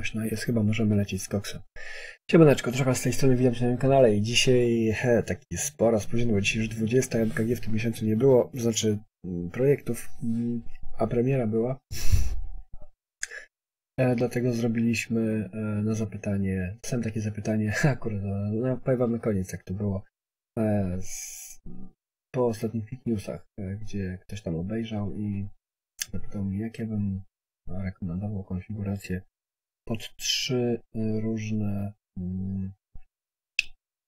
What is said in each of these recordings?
głośno jest, chyba możemy lecieć z koksem. Siemaneczko, trochę z tej strony witam Cię na moim kanale i dzisiaj he, taki spora spóźnienie, bo dzisiaj już 20 MKG w tym miesiącu nie było, znaczy mm, projektów, mm, a premiera była. E, dlatego zrobiliśmy e, na zapytanie, sam takie zapytanie, akurat, no, no, powiem koniec jak to było, e, z, po ostatnich Fake Newsach, e, gdzie ktoś tam obejrzał i zapytał mnie, jak ja bym rekomendował konfigurację pod trzy y, różne mm,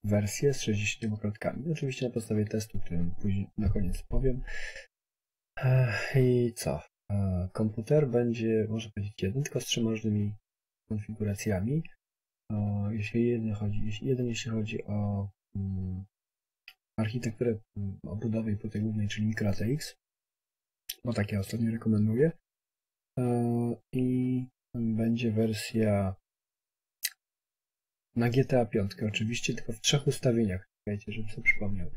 wersje z 60 klatkami. Oczywiście na podstawie testu, którym później na koniec powiem. I co? Komputer będzie, można powiedzieć, jeden, tylko z trzema różnymi konfiguracjami. Jeśli jeden chodzi, jeśli, jeden, jeśli chodzi o mm, architekturę mm, obudowej płyty głównej, czyli MicroATX, bo tak ja ostatnio rekomenduję. I będzie wersja na GTA 5 oczywiście, tylko w trzech ustawieniach. Czekajcie, żebym sobie przypomniał.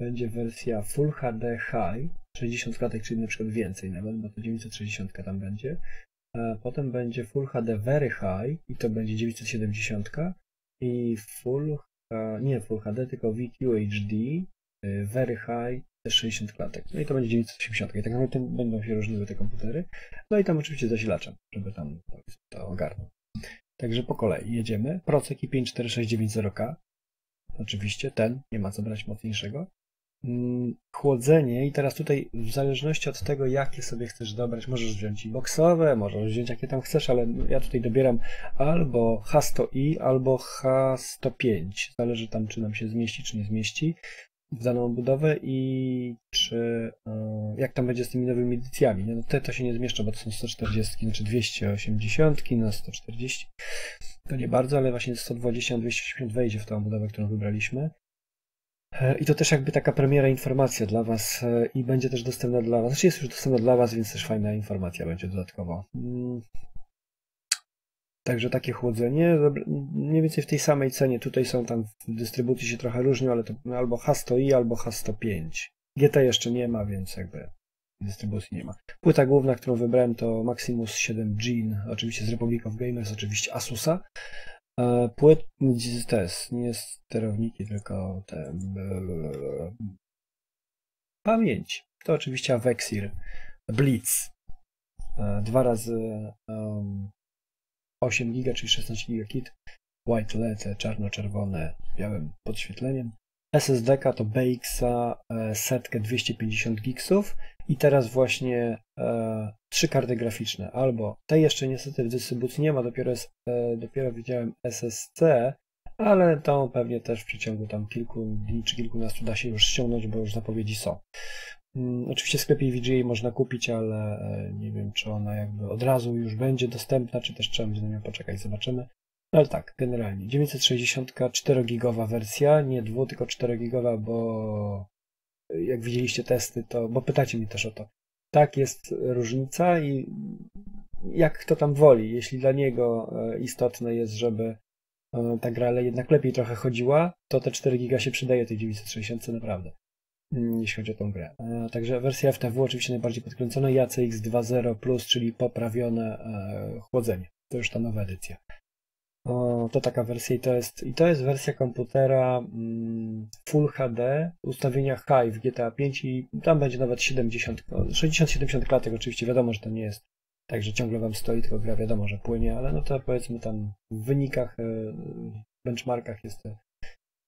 Będzie wersja Full HD High, 60 klatek, czyli na przykład więcej nawet, bo to 960 tam będzie. A potem będzie Full HD Very High i to będzie 970 i Full, nie Full HD, tylko VQ HD y, Very High też 60 klatek. No i to będzie 980. I tak naprawdę będą się różniły te komputery. No i tam oczywiście zasilaczem, żeby tam to ogarnął. Także po kolei jedziemy. Procek i 54690K. Oczywiście ten, nie ma co brać mocniejszego. Mm, chłodzenie i teraz tutaj w zależności od tego jakie sobie chcesz dobrać, możesz wziąć i boksowe, możesz wziąć jakie tam chcesz, ale ja tutaj dobieram albo H100i, albo H105. Zależy tam czy nam się zmieści, czy nie zmieści daną budowę i czy e, jak tam będzie z tymi nowymi edycjami. No te to się nie zmieszczą, bo to są 140, znaczy 280 na 140. To nie bardzo, ale właśnie 120 na 280 wejdzie w tą budowę, którą wybraliśmy. E, I to też jakby taka premiera informacja dla Was e, i będzie też dostępna dla Was. Znaczy jest już dostępna dla Was, więc też fajna informacja będzie dodatkowo. Także takie chłodzenie, mniej więcej w tej samej cenie. Tutaj są tam w dystrybucji się trochę różnią, ale to albo H100i, albo H105. GT jeszcze nie ma, więc jakby dystrybucji nie ma. Płyta główna, którą wybrałem to Maximus 7 Gene, oczywiście z Republic of Gamers, oczywiście Asusa. E, płyt, to jest, nie sterowniki, tylko te pamięć. To oczywiście Avexir Blitz. E, dwa razy um, 8 GB, czyli 16 GB kit, white LED, czarno-czerwone białym podświetleniem. SSD to BX-a e, setkę 250 gigsów i teraz właśnie e, trzy karty graficzne. Albo tej jeszcze niestety w dystrybucji nie ma, dopiero, jest, e, dopiero widziałem SSC, ale to pewnie też w przeciągu tam kilku dni czy kilkunastu da się już ściągnąć, bo już zapowiedzi są. Mm, oczywiście w sklepie VGA można kupić, ale e, nie wiem, czy ona jakby od razu już będzie dostępna, czy też trzeba będzie na nią poczekać, zobaczymy. No ale tak, generalnie 960 4-gigowa wersja, nie 2, tylko 4-gigowa, bo jak widzieliście testy, to, bo pytacie mnie też o to. Tak, jest różnica i jak kto tam woli. Jeśli dla niego e, istotne jest, żeby e, ta gra jednak lepiej trochę chodziła, to te 4 giga się przydaje tej 960 naprawdę. Mm, jeśli chodzi o tą grę. E, także wersja FTW oczywiście najbardziej podkręcona i ACX 2.0 czyli poprawione e, chłodzenie. To już ta nowa edycja. To taka wersja i to jest, i to jest wersja komputera mm, Full HD, ustawienia high w GTA 5 i tam będzie nawet 70, 60-70 klatek oczywiście, wiadomo, że to nie jest tak, że ciągle wam stoi, tylko gra wiadomo, że płynie, ale no to powiedzmy tam w wynikach, e, w benchmarkach jest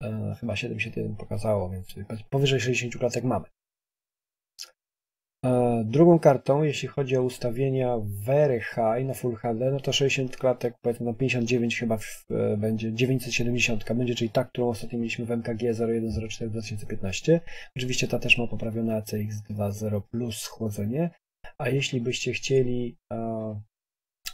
E, chyba 71 pokazało, więc powyżej 60 klatek mamy. E, drugą kartą, jeśli chodzi o ustawienia Very High na Full HD, no to 60 klatek, powiedzmy na 59 chyba w, będzie, 970 będzie, czyli ta, którą ostatnio mieliśmy w MKG 0104 2015. Oczywiście ta też ma poprawione ACX 2.0 plus chłodzenie, a jeśli byście chcieli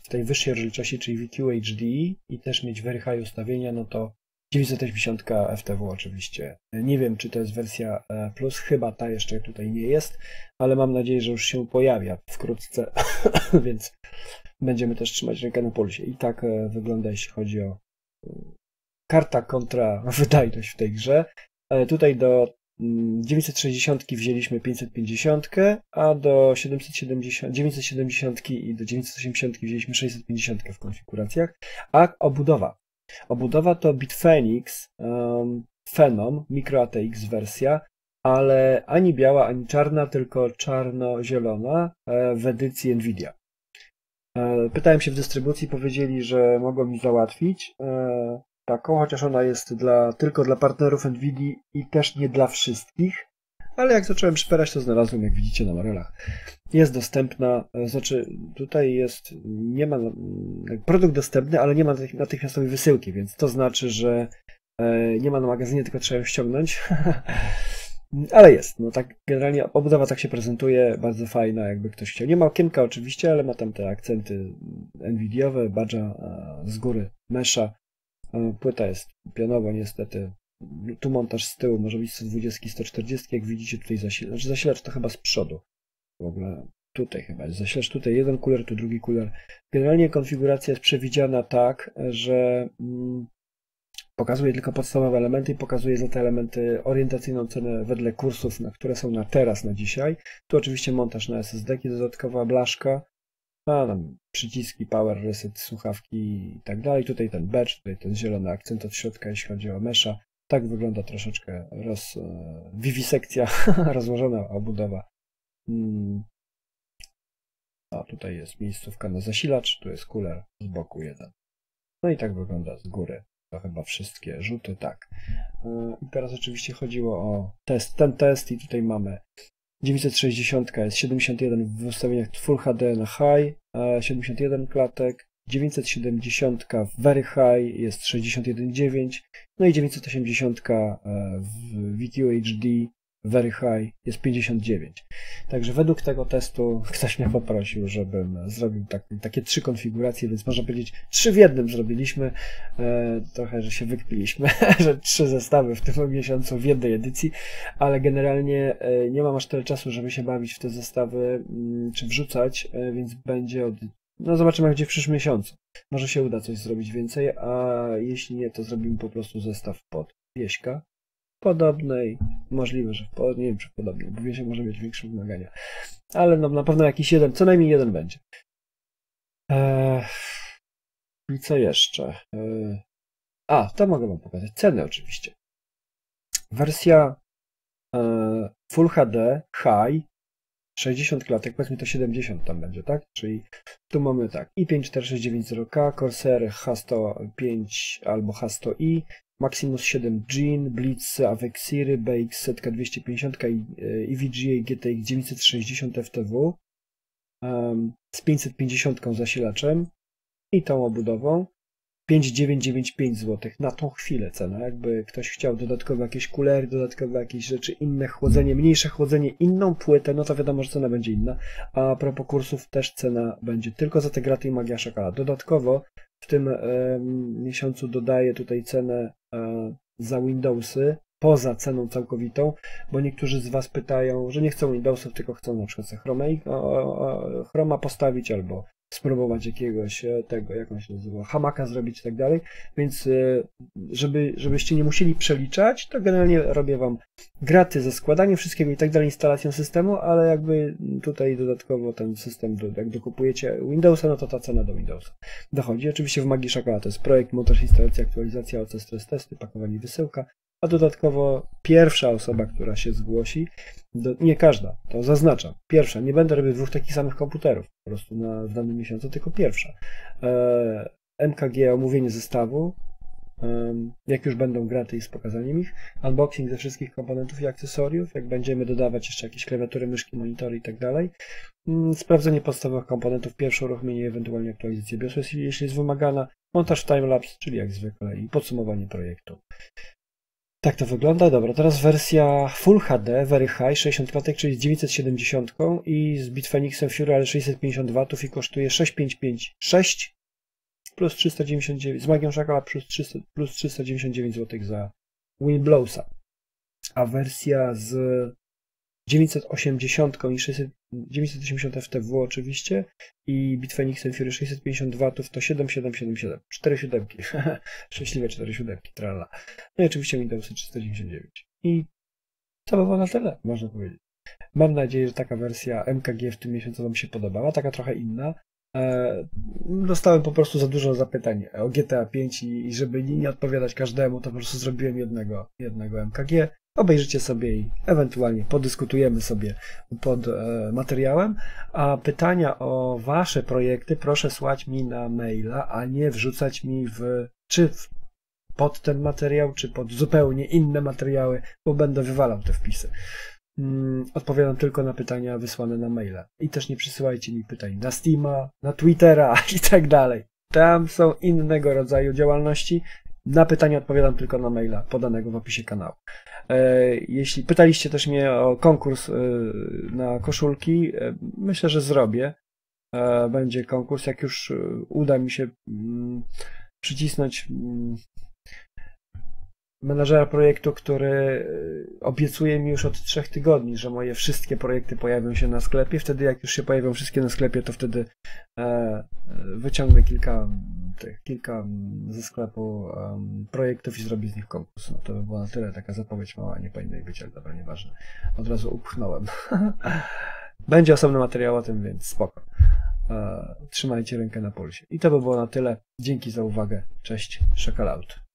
w tej wyższej rozdzielczości, czyli VQ HD i też mieć Very High ustawienia, no to 980 FTW oczywiście. Nie wiem, czy to jest wersja e, plus, chyba ta jeszcze tutaj nie jest, ale mam nadzieję, że już się pojawia wkrótce, więc będziemy też trzymać rękę na pulsie. I tak e, wygląda, jeśli chodzi o karta kontra wydajność w tej grze. Tutaj do 960 wzięliśmy 550, a do 770, 970 i do 980 wzięliśmy 650 w konfiguracjach. A obudowa. Obudowa to Bitfenix um, Phenom Micro ATX wersja, ale ani biała, ani czarna, tylko czarno-zielona e, w edycji Nvidia. E, pytałem się w dystrybucji, powiedzieli, że mogą mi załatwić e, taką, chociaż ona jest dla, tylko dla partnerów Nvidia i też nie dla wszystkich. Ale jak zacząłem szperać, to znalazłem, jak widzicie na Marelach. Jest dostępna, znaczy tutaj jest, nie ma, produkt dostępny, ale nie ma natychmiastowej wysyłki, więc to znaczy, że nie ma na magazynie, tylko trzeba ją ściągnąć. Ale jest, no tak generalnie obudowa tak się prezentuje, bardzo fajna, jakby ktoś chciał. Nie ma okienka oczywiście, ale ma tam te akcenty Nvidiowe, badża z góry, mesza. Płyta jest pionowa niestety. Tu montaż z tyłu może być 120, 140, jak widzicie tutaj zasilacz. Znaczy zasilacz to chyba z przodu. W ogóle tutaj chyba jest zasilacz. Tutaj jeden kuler, tu drugi kuler. Generalnie konfiguracja jest przewidziana tak, że mm, Pokazuje tylko podstawowe elementy i pokazuje za te elementy orientacyjną cenę wedle kursów, na które są na teraz, na dzisiaj. Tu oczywiście montaż na SSD, dodatkowa blaszka, a tam przyciski, power, reset, słuchawki i tak dalej. Tutaj ten badge, tutaj ten zielony akcent od środka, jeśli chodzi o mesza. Tak wygląda troszeczkę roz, e, wiwisekcja, rozłożona obudowa. Hmm. O, tutaj jest miejscówka na zasilacz, tu jest cooler z boku jeden. No i tak wygląda z góry to chyba wszystkie rzuty, tak. E, I teraz oczywiście chodziło o test, ten test i tutaj mamy 960 jest 71 w ustawieniach Full HD na High, 71 klatek, 970 w Very High jest 61,9, no i 980 e, w VQ HD very high jest 59. Także według tego testu ktoś mnie poprosił, żebym zrobił tak, takie trzy konfiguracje, więc można powiedzieć trzy w jednym zrobiliśmy. E, trochę, że się wykpiliśmy, że trzy zestawy w tym miesiącu w jednej edycji, ale generalnie e, nie mam aż tyle czasu, żeby się bawić w te zestawy mm, czy wrzucać, e, więc będzie od no zobaczymy, będzie w przyszłym miesiącu. Może się uda coś zrobić więcej, a jeśli nie, to zrobimy po prostu zestaw pod pieśka podobnej. Możliwe, że w, nie wiem, czy podobnej, bo wiecie, może mieć większe wymagania. Ale no, na pewno jakiś jeden, co najmniej jeden będzie. Eee, I co jeszcze? Eee, a, to mogę Wam pokazać. Ceny oczywiście. Wersja e, Full HD High 60 klatek, powiedzmy to 70 tam będzie, tak? Czyli tu mamy tak i 54690K, Corsair H105 albo H100i, Maximus 7 Jean, Blitz, Avexiry, BX setka 250 i, i VGA GTX 960 FTW um, z 550 zasilaczem i tą obudową. 5995 zł na tą chwilę cena. Jakby ktoś chciał dodatkowe jakieś kulery, dodatkowe jakieś rzeczy, inne chłodzenie, mniejsze chłodzenie, inną płytę, no to wiadomo, że cena będzie inna. A propos kursów też cena będzie tylko za te graty i magia szakala. Dodatkowo w tym miesiącu dodaję tutaj cenę e, za Windowsy poza ceną całkowitą, bo niektórzy z Was pytają, że nie chcą Windowsów, tylko chcą na przykład Chroma, Chroma postawić albo spróbować jakiegoś e, tego, jak on się nazywa, hamaka zrobić i tak dalej, więc e, żeby, żebyście nie musieli przeliczać, to generalnie robię Wam graty ze składaniem wszystkiego i tak dalej, instalacją systemu, ale jakby tutaj dodatkowo ten system, jak dokupujecie Windowsa, no to ta cena do Windowsa dochodzi. Oczywiście w Magii Szakala to jest projekt, montaż, instalacja, aktualizacja, OC, stres testy, pakowanie, wysyłka, a dodatkowo pierwsza osoba, która się zgłosi, do, nie każda, to zaznaczam, pierwsza, nie będę robił dwóch takich samych komputerów po prostu na, w danym miesiącu, tylko pierwsza. E, MKG, omówienie zestawu, jak już będą graty z pokazaniem ich, unboxing ze wszystkich komponentów i akcesoriów, jak będziemy dodawać jeszcze jakieś klawiatury, myszki, monitory i tak dalej, mm, sprawdzenie podstawowych komponentów, pierwsze uruchomienie, ewentualnie aktualizację BIOS, jeśli jest wymagana, montaż timelapse, czyli jak zwykle i podsumowanie projektu. Tak to wygląda. Dobra, teraz wersja Full HD, Very High, 60 klatek, czyli z 970 i z Bitfenixem Fury, ale 650 W i kosztuje 6556 plus 399, z Magią Szakala plus, 300, plus 399 zł za Winblowsa. A wersja z 980 i 600, 980 FTW oczywiście i Bitfenixem Fury 650 W to 7777, 4 siódemki, szczęśliwe 4 siódemki, tralla. No i oczywiście Windows 399. I To by było na tyle, można powiedzieć. Mam nadzieję, że taka wersja MKG w tym miesiącu Wam się podobała, taka trochę inna. E, dostałem po prostu za dużo zapytań o GTA 5 i, i żeby nie odpowiadać każdemu, to po prostu zrobiłem jednego, jednego MKG. Obejrzycie sobie i ewentualnie podyskutujemy sobie pod e, materiałem. A pytania o Wasze projekty proszę słać mi na maila, a nie wrzucać mi w czy w, pod ten materiał, czy pod zupełnie inne materiały, bo będę wywalał te wpisy. Mm, odpowiadam tylko na pytania wysłane na maila. I też nie przysyłajcie mi pytań na Steama, na Twittera i tak dalej. Tam są innego rodzaju działalności. Na pytania odpowiadam tylko na maila podanego w opisie kanału. E, jeśli pytaliście też mnie o konkurs e, na koszulki, e, myślę, że zrobię. Będzie konkurs, jak już uda mi się mm, przycisnąć mm, menadżera projektu, który obiecuje mi już od trzech tygodni, że moje wszystkie projekty pojawią się na sklepie. Wtedy, jak już się pojawią wszystkie na sklepie, to wtedy wyciągnę kilka, tych, kilka ze sklepu projektów i zrobię z nich konkurs. No to by było na tyle, taka zapowiedź mała, nie powinna być, ale dobra, nieważne. Od razu upchnąłem. Będzie osobny materiał o tym, więc spoko. E, trzymajcie rękę na pulsie. I to by było na tyle. Dzięki za uwagę. Cześć, Shakalout.